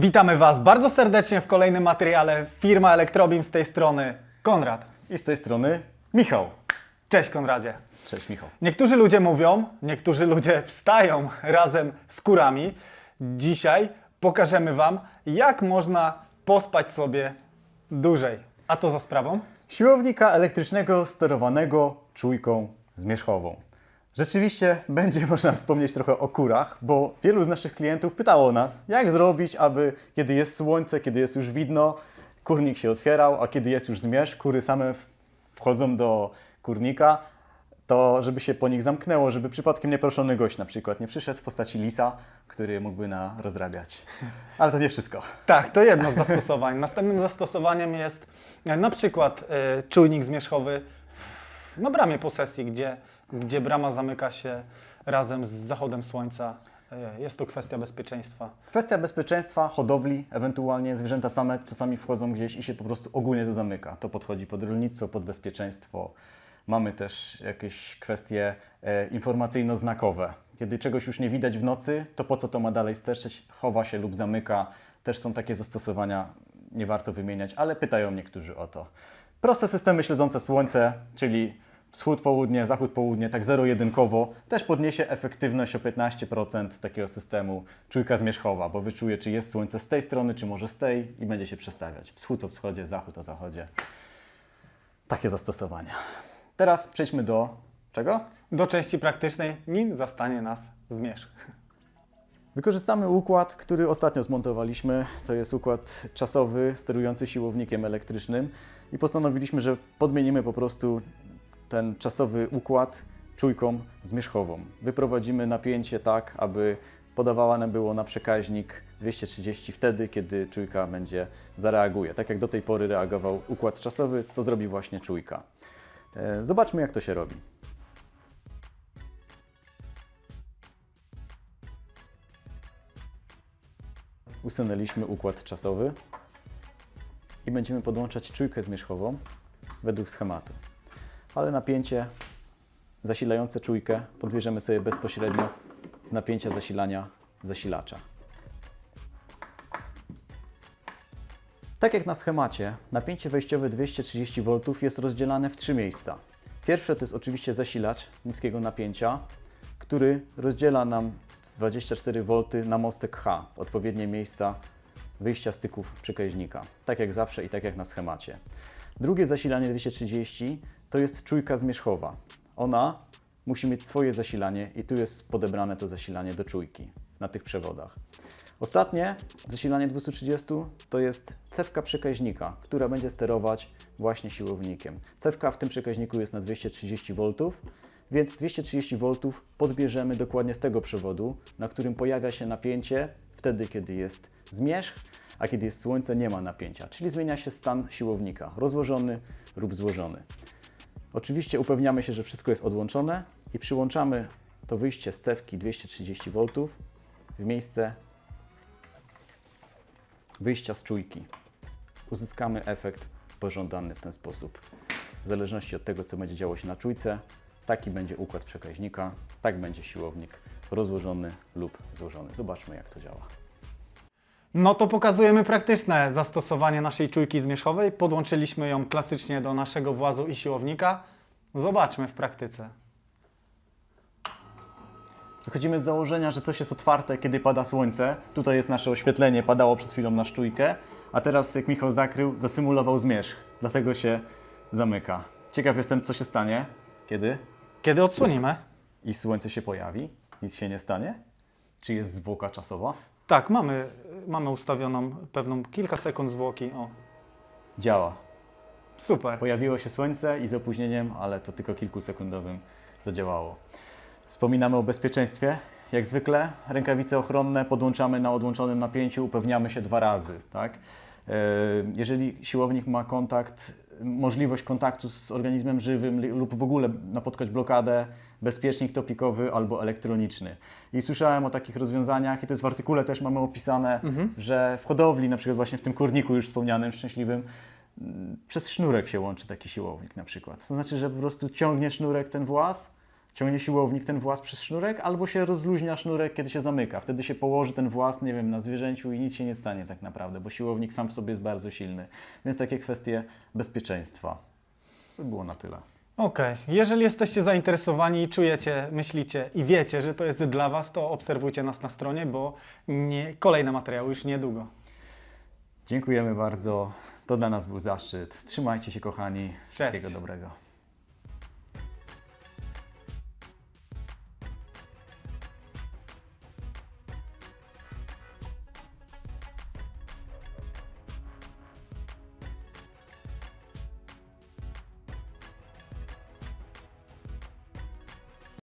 Witamy Was bardzo serdecznie w kolejnym materiale Firma Elektrobim z tej strony Konrad. I z tej strony Michał. Cześć Konradzie. Cześć Michał. Niektórzy ludzie mówią, niektórzy ludzie wstają razem z kurami. Dzisiaj pokażemy Wam, jak można pospać sobie dłużej. A to za sprawą? Siłownika elektrycznego sterowanego czujką zmierzchową. Rzeczywiście będzie można wspomnieć trochę o kurach, bo wielu z naszych klientów pytało nas, jak zrobić, aby kiedy jest słońce, kiedy jest już widno, kurnik się otwierał, a kiedy jest już zmierzch, kury same wchodzą do kurnika, to żeby się po nich zamknęło, żeby przypadkiem nieproszony gość na przykład nie przyszedł w postaci lisa, który mógłby na rozrabiać. Ale to nie wszystko. Tak, to jedno z zastosowań. Następnym zastosowaniem jest na przykład e, czujnik zmierzchowy w, na bramie posesji, gdzie, gdzie brama zamyka się razem z zachodem słońca. E, jest to kwestia bezpieczeństwa. Kwestia bezpieczeństwa, hodowli, ewentualnie zwierzęta same czasami wchodzą gdzieś i się po prostu ogólnie to zamyka. To podchodzi pod rolnictwo, pod bezpieczeństwo. Mamy też jakieś kwestie e, informacyjno-znakowe. Kiedy czegoś już nie widać w nocy, to po co to ma dalej sterczeć? Chowa się lub zamyka. Też są takie zastosowania, nie warto wymieniać, ale pytają niektórzy o to. Proste systemy śledzące słońce, czyli wschód, południe, zachód, południe, tak zero-jedynkowo, też podniesie efektywność o 15% takiego systemu czujka zmierzchowa, bo wyczuje, czy jest słońce z tej strony, czy może z tej i będzie się przestawiać. Wschód o wschodzie, zachód o zachodzie. Takie zastosowania. Teraz przejdźmy do czego? Do części praktycznej, nim zastanie nas zmierzch. Wykorzystamy układ, który ostatnio zmontowaliśmy. To jest układ czasowy sterujący siłownikiem elektrycznym i postanowiliśmy, że podmienimy po prostu ten czasowy układ czujką zmierzchową. Wyprowadzimy napięcie tak, aby podawała nam było na przekaźnik 230 wtedy, kiedy czujka będzie zareaguje. Tak jak do tej pory reagował układ czasowy, to zrobi właśnie czujka. E, Zobaczmy, jak to się robi. Usunęliśmy układ czasowy i będziemy podłączać czujkę zmierzchową według schematu. Ale napięcie zasilające czujkę podbierzemy sobie bezpośrednio z napięcia zasilania zasilacza. Tak jak na schemacie, napięcie wejściowe 230 V jest rozdzielane w trzy miejsca. Pierwsze to jest oczywiście zasilacz niskiego napięcia, który rozdziela nam 24 V na mostek H w odpowiednie miejsca wyjścia styków przekaźnika. Tak jak zawsze i tak jak na schemacie. Drugie zasilanie 230 to jest czujka zmierzchowa. Ona musi mieć swoje zasilanie i tu jest podebrane to zasilanie do czujki na tych przewodach. Ostatnie zasilanie 230 to jest cewka przekaźnika, która będzie sterować właśnie siłownikiem. Cewka w tym przekaźniku jest na 230 V, więc 230 V podbierzemy dokładnie z tego przewodu, na którym pojawia się napięcie wtedy, kiedy jest zmierzch, a kiedy jest słońce nie ma napięcia, czyli zmienia się stan siłownika, rozłożony lub złożony. Oczywiście upewniamy się, że wszystko jest odłączone i przyłączamy to wyjście z cewki 230 V w miejsce wyjścia z czujki. Uzyskamy efekt pożądany w ten sposób. W zależności od tego, co będzie działo się na czujce, taki będzie układ przekaźnika, tak będzie siłownik rozłożony lub złożony. Zobaczmy, jak to działa. No to pokazujemy praktyczne zastosowanie naszej czujki zmierzchowej. Podłączyliśmy ją klasycznie do naszego włazu i siłownika. Zobaczmy w praktyce. Wychodzimy z założenia, że coś jest otwarte, kiedy pada słońce. Tutaj jest nasze oświetlenie, padało przed chwilą na czujkę, a teraz, jak Michał zakrył, zasymulował zmierzch, dlatego się zamyka. Ciekaw jestem, co się stanie, kiedy Kiedy odsłonimy? i słońce się pojawi. Nic się nie stanie? Czy jest zwłoka czasowa? Tak, mamy, mamy ustawioną pewną kilka sekund zwłoki. O, Działa. super. Pojawiło się słońce i z opóźnieniem, ale to tylko kilkusekundowym zadziałało. Wspominamy o bezpieczeństwie. Jak zwykle rękawice ochronne podłączamy na odłączonym napięciu, upewniamy się dwa razy. Tak? E, Jeżeli siłownik ma kontakt, możliwość kontaktu z organizmem żywym lub w ogóle napotkać blokadę, bezpiecznik topikowy albo elektroniczny. I słyszałem o takich rozwiązaniach i to jest w artykule też mamy opisane, że w hodowli, na przykład właśnie w tym kurniku już wspomnianym, szczęśliwym, mm, przez sznurek się łączy taki siłownik na przykład. To znaczy, że po prostu ciągnie sznurek ten włas, ciągnie siłownik ten włas przez sznurek, albo się rozluźnia sznurek, kiedy się zamyka. Wtedy się położy ten włas, nie wiem, na zwierzęciu i nic się nie stanie tak naprawdę, bo siłownik sam w sobie jest bardzo silny. Więc takie kwestie bezpieczeństwa. To by było na tyle. Okej, jeżeli jesteście zainteresowani i czujecie, myślicie i wiecie, że to jest dla Was, to obserwujcie nas na stronie, bo nie, kolejne materiały już niedługo. Dziękujemy bardzo. To dla nas był zaszczyt. Trzymajcie się, kochani. Wszystkiego Cześć. dobrego.